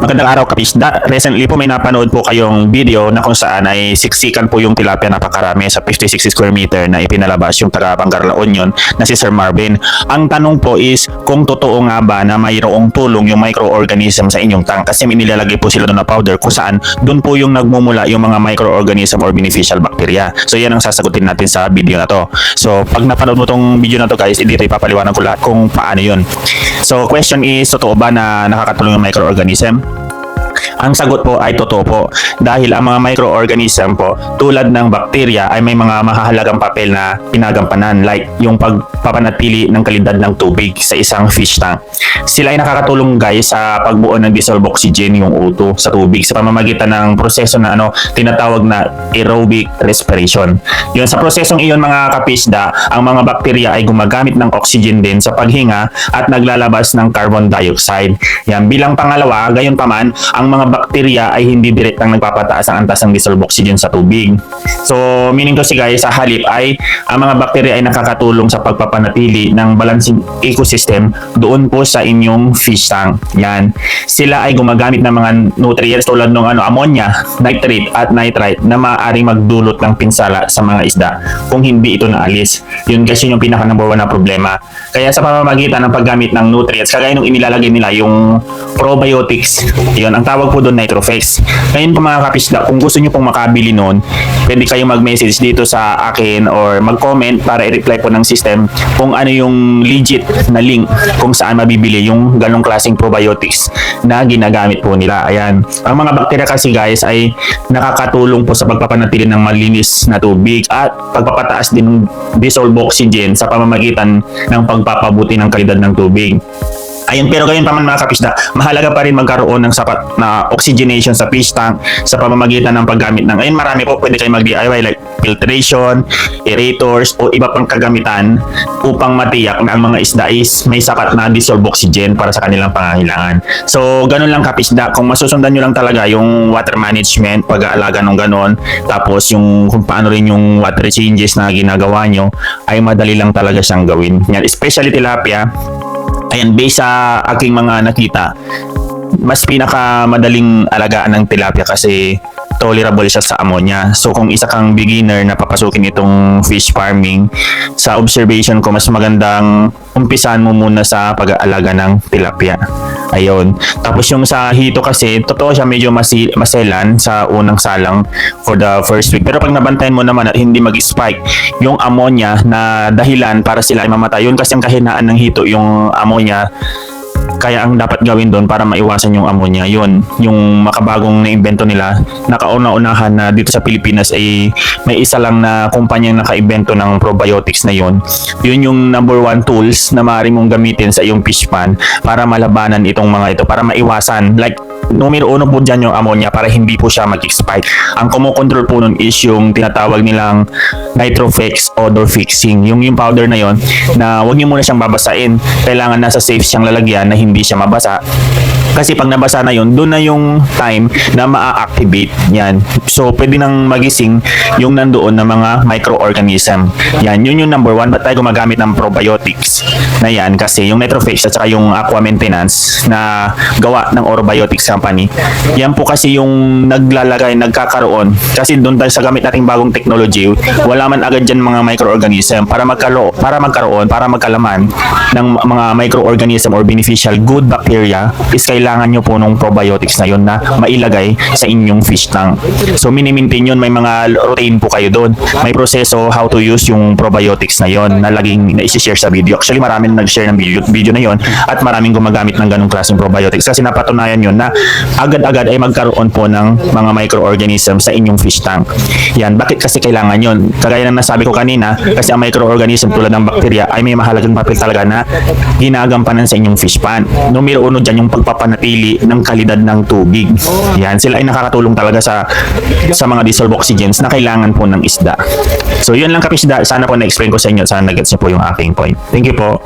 Magandang araw kapisda. Recently po may napanood po kayong video na kung saan ay siksikan po yung tilapia napakarami sa 56 square meter na ipinalabas yung taga Bangarla Union na si Sir Marvin. Ang tanong po is kung totoo nga ba na mayroong tulong yung microorganism sa inyong tank kasi may nilalagay po sila doon na powder kung saan doon po yung nagmumula yung mga microorganism or beneficial bacteria. So yan ang sasagutin natin sa video na to. So pag napanood mo tong video na to guys, dito ipapaliwanag ko lahat kung paano yun. So question is, totoo ba na nakakatulong yung microorganism? Ang sagot po ay totoo po dahil ang mga microorganism po tulad ng bakterya ay may mga mahahalagang papel na pinagampanan like yung pagpapanatili ng kalidad ng tubig sa isang fish tank. Sila ay nakakatulong guys sa pagbuo ng dissolved oxygen yung O2 sa tubig sa pamamagitan ng proseso na ano tinatawag na aerobic respiration. Yun sa prosesong iyon mga kapisda, ang mga bakterya ay gumagamit ng oxygen din sa paghinga at naglalabas ng carbon dioxide. Yan bilang pangalawa, gayon pa man, ang mga bakterya ay hindi direktang nagpapataas ang antas ng dissolved oxygen sa tubig. So, meaning to si guys, sa halip ay ang mga bakterya ay nakakatulong sa pagpapanatili ng balancing ecosystem doon po sa inyong fish tank. Yan. Sila ay gumagamit ng mga nutrients tulad ng ano, ammonia, nitrate at nitrite na maaaring magdulot ng pinsala sa mga isda kung hindi ito naalis. Yun kasi yung pinaka number one na problema. Kaya sa pamamagitan ng paggamit ng nutrients, kagaya nung inilalagay nila yung probiotics, yun, ang tawag po doon Nitroflex. Ngayon po mga kapisda, kung gusto nyo pong makabili noon, pwede kayong mag-message dito sa akin or mag-comment para i-reply po ng system kung ano yung legit na link kung saan mabibili yung ganong klaseng probiotics na ginagamit po nila. Ayan. Ang mga bakterya kasi guys ay nakakatulong po sa pagpapanatili ng malinis na tubig at pagpapataas din ng dissolved oxygen sa pamamagitan ng pagpapabuti ng kalidad ng tubig. Ayun, pero gayon pa man mga kapisda, mahalaga pa rin magkaroon ng sapat na oxygenation sa fish tank sa pamamagitan ng paggamit ng, ayun marami po, pwede kayo mag-DIY like filtration, aerators, o iba pang kagamitan upang matiyak na ang mga isda is may sapat na dissolved oxygen para sa kanilang pangangailangan. So, ganun lang kapisda, kung masusundan nyo lang talaga yung water management, pag-aalaga ng ganon, tapos yung kung paano rin yung water changes na ginagawa nyo, ay madali lang talaga siyang gawin. Yan, especially tilapia, Ayan, based sa aking mga nakita, mas pinaka madaling alagaan ng tilapia kasi tolerable siya sa ammonia. So kung isa kang beginner na papasukin itong fish farming, sa observation ko mas magandang umpisan mo muna sa pag-aalaga ng tilapia. Ayun. Tapos yung sa hito kasi, totoo siya medyo masi- maselan sa unang salang for the first week. Pero pag nabantayan mo naman at hindi mag-spike yung ammonia na dahilan para sila ay mamatay. Yun kasi ang kahinaan ng hito, yung ammonia kaya ang dapat gawin doon para maiwasan yung ammonia yun yung makabagong naimbento nila. Nakauna-unahan na dito sa Pilipinas ay may isa lang na kumpanyang nakaimbento ng probiotics na yun. Yun yung number one tools na maaari mong gamitin sa iyong fish pan para malabanan itong mga ito para maiwasan. Like numero uno po dyan yung ammonia para hindi po siya mag-spike. Ang kumokontrol po nun is yung tinatawag nilang Nitrofix odor fixing. Yung yung powder na yon na huwag niyo muna siyang babasain. Kailangan nasa safe siyang lalagyan na hindi siya mabasa. Kasi pag nabasa na yun, doon na yung time na maa-activate yan. So, pwede nang magising yung nandoon na mga microorganism. Yan, yun yung number one. Ba't tayo gumagamit ng probiotics na yan? Kasi yung Nitrofix at saka yung Aqua Maintenance na gawa ng Orobiotics Company, yan po kasi yung naglalagay, nagkakaroon. Kasi doon tayo sa gamit nating bagong technology, wala man agad dyan mga microorganism para magkalo, para magkaroon, para magkalaman ng mga microorganism or beneficial good bacteria is kailangan nyo po nung probiotics na yun na mailagay sa inyong fish tank. So minimaintain yun, may mga routine po kayo doon. May proseso how to use yung probiotics na yun na laging na-share sa video. Actually maraming nag-share ng video, video na yun at maraming gumagamit ng ganong klaseng probiotics kasi napatunayan yun na agad-agad ay magkaroon po ng mga microorganism sa inyong fish tank. Yan, bakit kasi kailangan yun? Kagaya ng nasabi ko kanina, kasi ang microorganism tulad ng bakterya ay may mahalagang papel talaga na ginagampanan sa inyong fish pan. Numero uno dyan yung pagpapanatili ng kalidad ng tubig. Yan, sila ay nakakatulong talaga sa sa mga dissolved oxygens na kailangan po ng isda. So yun lang kapisda, sana po na-explain ko sa inyo, sana nag-gets niyo po yung aking point. Thank you po.